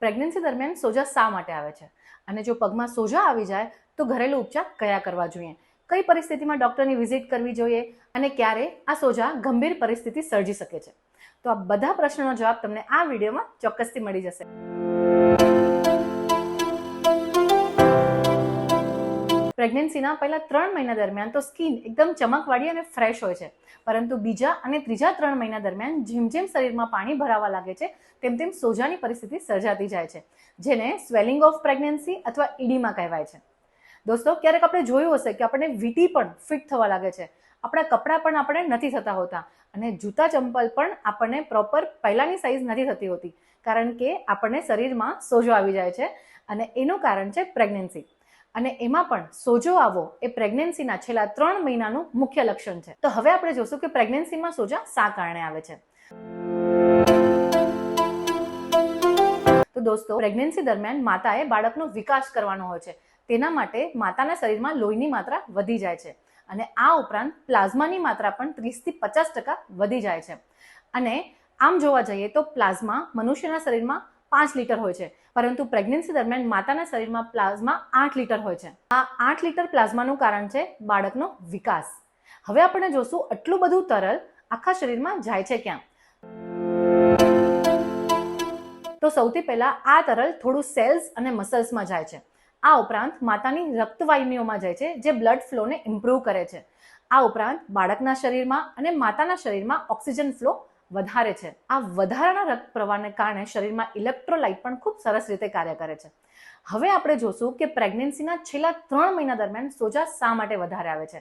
Pregnancy દરમિયાન સોજા શા માટે આવે છે? અને જો પગમાં સોજા આવી જાય, તો ઘરેલું ઉપચાર કયા કરવા જોઈએ? કઈ પરિસ્થિતિમાં ડૉક્ટરની વિઝિટ કરવી જોઈએ? અને ક્યારે આ સોજા ગંભીર પરિસ્થિતિ સર્જી શકે છે? તો આ બધા પ્રશ્નોનો જવાબ તમને આ વિડીયોમાં ચોક્કસથી મળી જશે. પ્રેગ્નન્સીના પહેલા ત્રણ મહિના દરમિયાન તો સ્કિન એકદમ ચમકવાળી અને ફ્રેશ હોય છે. પરંતુ બીજા અને ત્રીજા ત્રણ મહિના દરમિયાન જેમ જેમ શરીરમાં પાણી ભરાવા લાગે છે, તેમ તેમ સોજાની પરિસ્થિતિ સર્જાતી જાય છે, જેને સ્વેલિંગ ઓફ પ્રેગ્નન્સી અથવા ઈડીમાં કહેવાય છે. દોસ્તો, ક્યારેક આપણે જોયું હશે કે આપણને વીટી પણ ફિટ થવા લાગે છે. આપણા કપડાં પણ આપણે નથી થતા હોતા અને જૂતા ચંપલ પણ આપણને પ્રોપર પહેલાંની સાઇઝ નથી થતી હોતી, કારણ કે આપણને શરીરમાં સોજો આવી જાય છે અને એનું કારણ છે પ્રેગ્નન્સી અને એમાં પણ સોજો આવો એ પ્રેગ્નન્સીના છેલ્લા ત્રણ મહિનાનું મુખ્ય લક્ષણ છે. તો હવે આપણે જોશું કે પ્રેગ્નન્સીમાં સોજા શા કારણે આવે છે. તો દોસ્તો પ્રેગ્નન્સી દરમિયાન માતાએ બાળકનો વિકાસ કરવાનો હોય છે. તેના માટે માતાના શરીરમાં લોહીની માત્રા વધી જાય છે અને આ ઉપરાંત પ્લાઝમાની માત્રા પણ ત્રીસથી પચાસ ટકા વધી જાય છે. અને આમ જોવા જઈએ તો પ્લાઝમા મનુષ્યના શરીરમાં પાંચ લીટર હોય છે. પરંતુ પ્રેગ્નન્સી દરમિયાન માતાના શરીરમાં પ્લાઝમા આઠ લીટર હોય છે. આ આઠ લીટર પ્લાઝમાનું કારણ છે બાળકનો વિકાસ. હવે આપણે જોશું આટલું બધું તરલ આખા શરીરમાં જાય છે ક્યાં. તો સૌથી પહેલા આ તરલ થોડું સેલ્સ અને મસલ્સમાં જાય છે. આ ઉપરાંત માતાની રક્તવાહિનીઓમાં જાય છે, જે બ્લડ ફ્લોને ઇમ્પ્રૂવ કરે છે. આ ઉપરાંત બાળકના શરીરમાં અને માતાના શરીરમાં ઓક્સિજન ફ્લો વધારે છે. આ વધારાના રક્ત પ્રવાહને કારણે શરીરમાં ઇલેક્ટ્રોલાઇટ પણ ખૂબ સરસ રીતે કાર્ય કરે છે. હવે આપણે જોશું કે પ્રેગ્નન્સીના છેલ્લા ત્રણ મહિના દરમિયાન સોજા શા માટે વધારે આવે છે.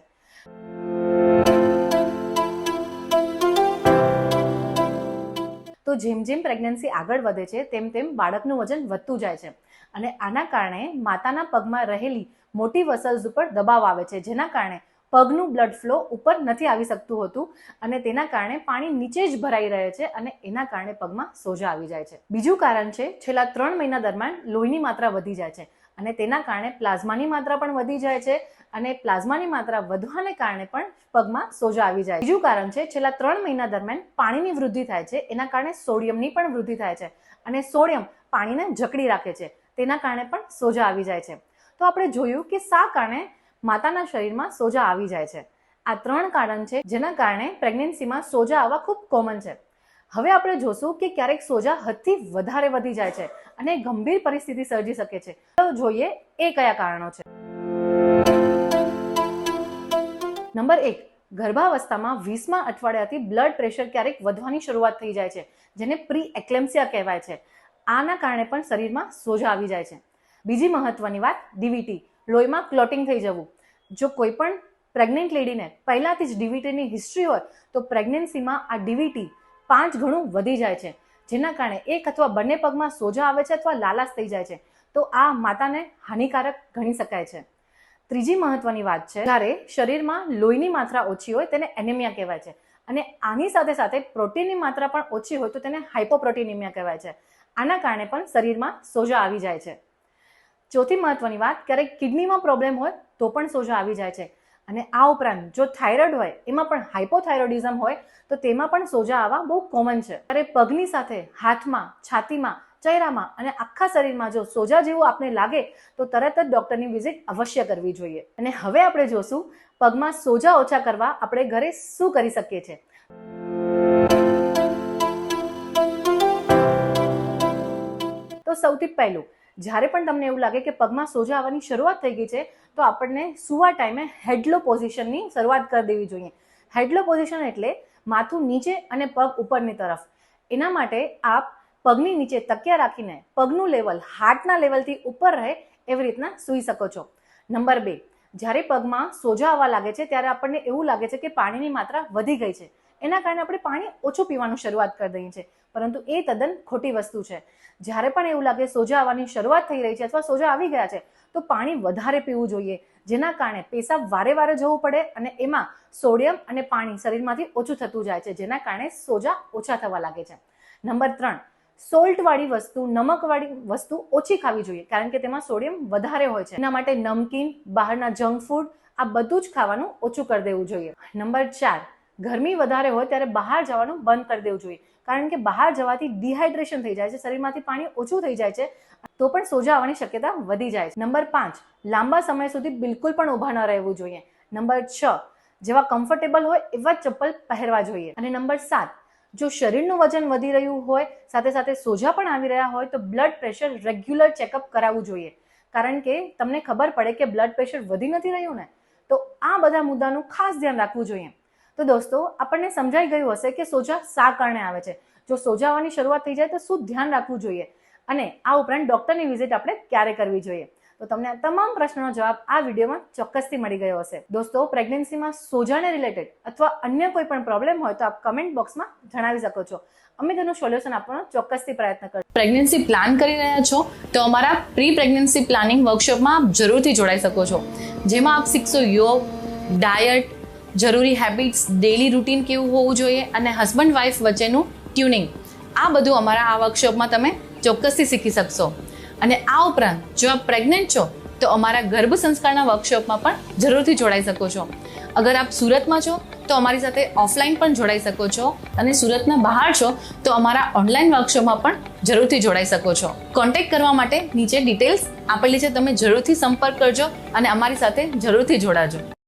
તો જેમ જેમ પ્રેગ્નન્સી આગળ વધે છે, તેમ તેમ બાળકનું વજન વધતું જાય છે. અને આના કારણે માતાના પગમાં રહેલી મોટી વસલ્સ ઉપર દબાવ આવે છે, જેના કારણે પગનું બ્લડ ફ્લો ઉપર નથી આવી શકતું હોતું અને તેના કારણે પાણી નીચે જ ભરાઈ રહે છે અને એના કારણે પગમાં સોજા આવી જાય છે. બીજું કારણ છે, છેલ્લા ત્રણ મહિના દરમિયાન લોહીની માત્રા વધી જાય છે અને તેના કારણે પ્લાઝમાની માત્રા પણ વધી જાય છે અને પ્લાઝમાની માત્રા વધવાને કારણે પણ પગમાં સોજા આવી જાય બીજું કારણ છે, છેલ્લા ત્રણ મહિના દરમિયાન પાણીની વૃદ્ધિ થાય છે, એના કારણે સોડિયમની પણ વૃદ્ધિ થાય છે અને સોડિયમ પાણીને જકડી રાખે છે, તેના કારણે પણ સોજા આવી જાય છે. તો આપણે જોયું કે શા કારણે માતાના શરીરમાં સોજા આવી જાય છે. આ ત્રણ કારણ છે જેના કારણે પ્રેગ્નન્સીમાં સોજા આવવા ખૂબ કોમન છે. હવે આપણે જોશું કે ક્યારેક સોજા હદથી વધારે વધી જાય છે અને ગંભીર પરિસ્થિતિ સર્જી શકે છે. તો જોઈએ એ કયા કારણો છે. નંબર એક, ગર્ભાવસ્થામાં વીસમા અઠવાડિયાથી બ્લડ પ્રેશર ક્યારેક વધવાની શરૂઆત થઈ જાય છે, જેને પ્રી એક્લેમ્સિયા કહેવાય છે. આના કારણે પણ શરીરમાં સોજા આવી જાય છે. બીજી મહત્વની વાત ડીવીટી. લોહીમાં ક્લોટિંગ થઈ જવું. જો કોઈ પણ પ્રેગ્નન્ટ લેડીને પહેલાથી જ ડીવીટીની હિસ્ટ્રી હોય, તો પ્રેગ્નન્સીમાં આ ડીવીટી પાંચ ગણું વધી જાય છે. જેના કારણે એક અથવા બંને પગમાં સોજા આવે છે અથવા લાલાશ થઈ જાય છે. તો આ માતાને હાનિકારક ગણી શકાય છે. ત્રીજી મહત્વની વાત છે, જ્યારે શરીરમાં લોહીની માત્રા ઓછી હોય તેને એનેમિયા કહેવાય છે. અને આની સાથે સાથે પ્રોટીનની માત્રા પણ ઓછી હોય તો તેને હાઇપોપ્રોટીનિમિયા કહેવાય છે. આના કારણે પણ શરીરમાં સોજા આવી જાય છે. ચોથી મહત્વની વાત, ક્યારેક કિડનીમાં પ્રોબ્લેમ હોય તો પણ સોજા આવી જાય છે. અને આ ઉપરાંત જો થાઇરોઇડ હોય, એમાં પણ હાઇપોથાઇરોડિઝમ હોય, તો તેમાં પણ સોજા આવવા બહુ કોમન છે. ત્યારે પગની સાથે, હાથમાં, છાતીમાં, ચહેરામાં અને આખા શરીરમાં જો સોજા જેવું આપને લાગે, તો તરત જ ડૉક્ટરની વિઝિટ અવશ્ય કરવી જોઈએ. અને હવે આપણે જોશું, પગમાં સોજા ઓછા કરવા આપણે ઘરે શું કરી શકીએ છીએ. તો સૌથી પહેલું જ્યારે પણ તમને એવું લાગે કે પગમાં સોજા આવવાની શરૂઆત થઈ ગઈ છે, તો આપણને સુવા ટાઈમે હેડલો પોઝિશનની શરૂઆત કરી દેવી જોઈએ. હેડલો પોઝિશન એટલે માથું નીચે અને પગ ઉપરની તરફ. એના માટે આપ પગની નીચે તકિયા રાખીને પગનું લેવલ હાર્ટના લેવલથી ઉપર રહે એવી રીતના સૂઈ શકો છો. નંબર બે, જ્યારે પગમાં સોજા આવવા લાગે છે, ત્યારે આપણને એવું લાગે છે કે પાણીની માત્રા વધી ગઈ છે. એના કારણે આપણે પાણી ઓછું પીવાનું શરૂઆત કરી દઈએ છીએ. પરંતુ એ તદ્દન ખોટી વસ્તુ છે. જ્યારે પણ એવું લાગે સોજા આવવાની શરૂઆત થઈ રહી છે અથવા સોજા આવી ગયા છે, તો પાણી વધારે પીવું જોઈએ, જેના કારણે પેશાબ વારે વારે જવું પડે અને એમાં સોડિયમ અને પાણી શરીરમાંથી ઓછું થતું જાય છે, જેના કારણે સોજા ઓછા થવા લાગે છે. નંબર ત્રણ, સોલ્ટવાળી વસ્તુ, નમકવાળી વસ્તુ ઓછી ખાવી જોઈએ, કારણ કે તેમાં સોડિયમ વધારે હોય છે. એના માટે નમકીન, બહારના જંક ફૂડ, આ બધું જ ખાવાનું ઓછું કરી દેવું જોઈએ. નંબર ચાર, ગરમી વધારે હોય ત્યારે બહાર જવાનું બંધ કરી દેવું જોઈએ. કારણ કે બહાર જવાથી ડિહાઇડ્રેશન થઈ જાય છે, શરીરમાંથી પાણી ઓછું થઈ જાય છે, તો પણ સોજા આવવાની શક્યતા વધી જાય છે. નંબર પાંચ, લાંબા સમય સુધી બિલકુલ પણ ઊભા ન રહેવું જોઈએ. નંબર છ, જેવા કમ્ફર્ટેબલ હોય એવા ચપ્પલ પહેરવા જોઈએ. અને નંબર સાત, જો શરીરનું વજન વધી રહ્યું હોય, સાથે સાથે સોજા પણ આવી રહ્યા હોય, તો બ્લડ પ્રેશર રેગ્યુલર ચેકઅપ કરાવવું જોઈએ. કારણ કે તમને ખબર પડે કે બ્લડ પ્રેશર વધી નથી રહ્યું ને, તો આ બધા મુદ્દાનું ખાસ ધ્યાન રાખવું જોઈએ. તો દોસ્તો, આપણને સમજાઈ ગયું હશે કે સોજા શા કારણે આવે છે. જો સોજા આવવાની શરૂઆત થઈ જાય તો શું ધ્યાન રાખવું જોઈએ? અને આ ઉપરાંત ડોક્ટરની વિઝિટ આપણે ક્યારે કરવી જોઈએ? તો તમને તમામ પ્રશ્નોનો જવાબ આ વિડીયોમાં ચોક્કસથી મળી ગયો હશે. દોસ્તો, પ્રેગ્નન્સીમાં સોજાને રિલેટેડ અથવા અન્ય કોઈ પણ પ્રોબ્લેમ હોય તો આપ કમેન્ટ બોક્સમાં જણાવી શકો છો. અમે તેનું સોલ્યુશન આપવાનો ચોક્કસથી પ્રયત્ન કરશું પ્રેગ્નન્સી પ્લાન કરી રહ્યા છો તો અમારા પ્રી પ્રેગ્નન્સી પ્લાનિંગ વર્કશોપમાં આપ જરૂરથી જોડાઈ શકો છો. જેમાં આપ શીખશો યોગ, ડાયટ જરૂરી હેબિટ્સ ડેલી રૂટીન કેવું હોવું જોઈએ અને હસબન્ડ વાઈફ વચ્ચેનું ટ્યુનિંગ આ બધું અમારા આ વર્કશોપમાં તમે ચોક્કસથી શીખી શકશો. અને આ ઉપરાંત, જો આપ પ્રેગ્નન્ટ છો, તો અમારા ગર્ભ સંસ્કારના વર્કશોપમાં પણ જરૂરથી જોડાઈ શકો છો. અગર આપ સુરતમાં છો, તો અમારી સાથે ઓફલાઈન પણ જોડાઈ શકો છો. અને સુરતના બહાર છો, તો અમારા ઓનલાઈન વર્કશોપમાં પણ જરૂરથી જોડાઈ શકો છો. કોન્ટેક્ટ કરવા માટે નીચે ડિટેલ્સ આપેલી છે, તમે જરૂરથી સંપર્ક કરજો અને અમારી સાથે જરૂરથી જોડાજો.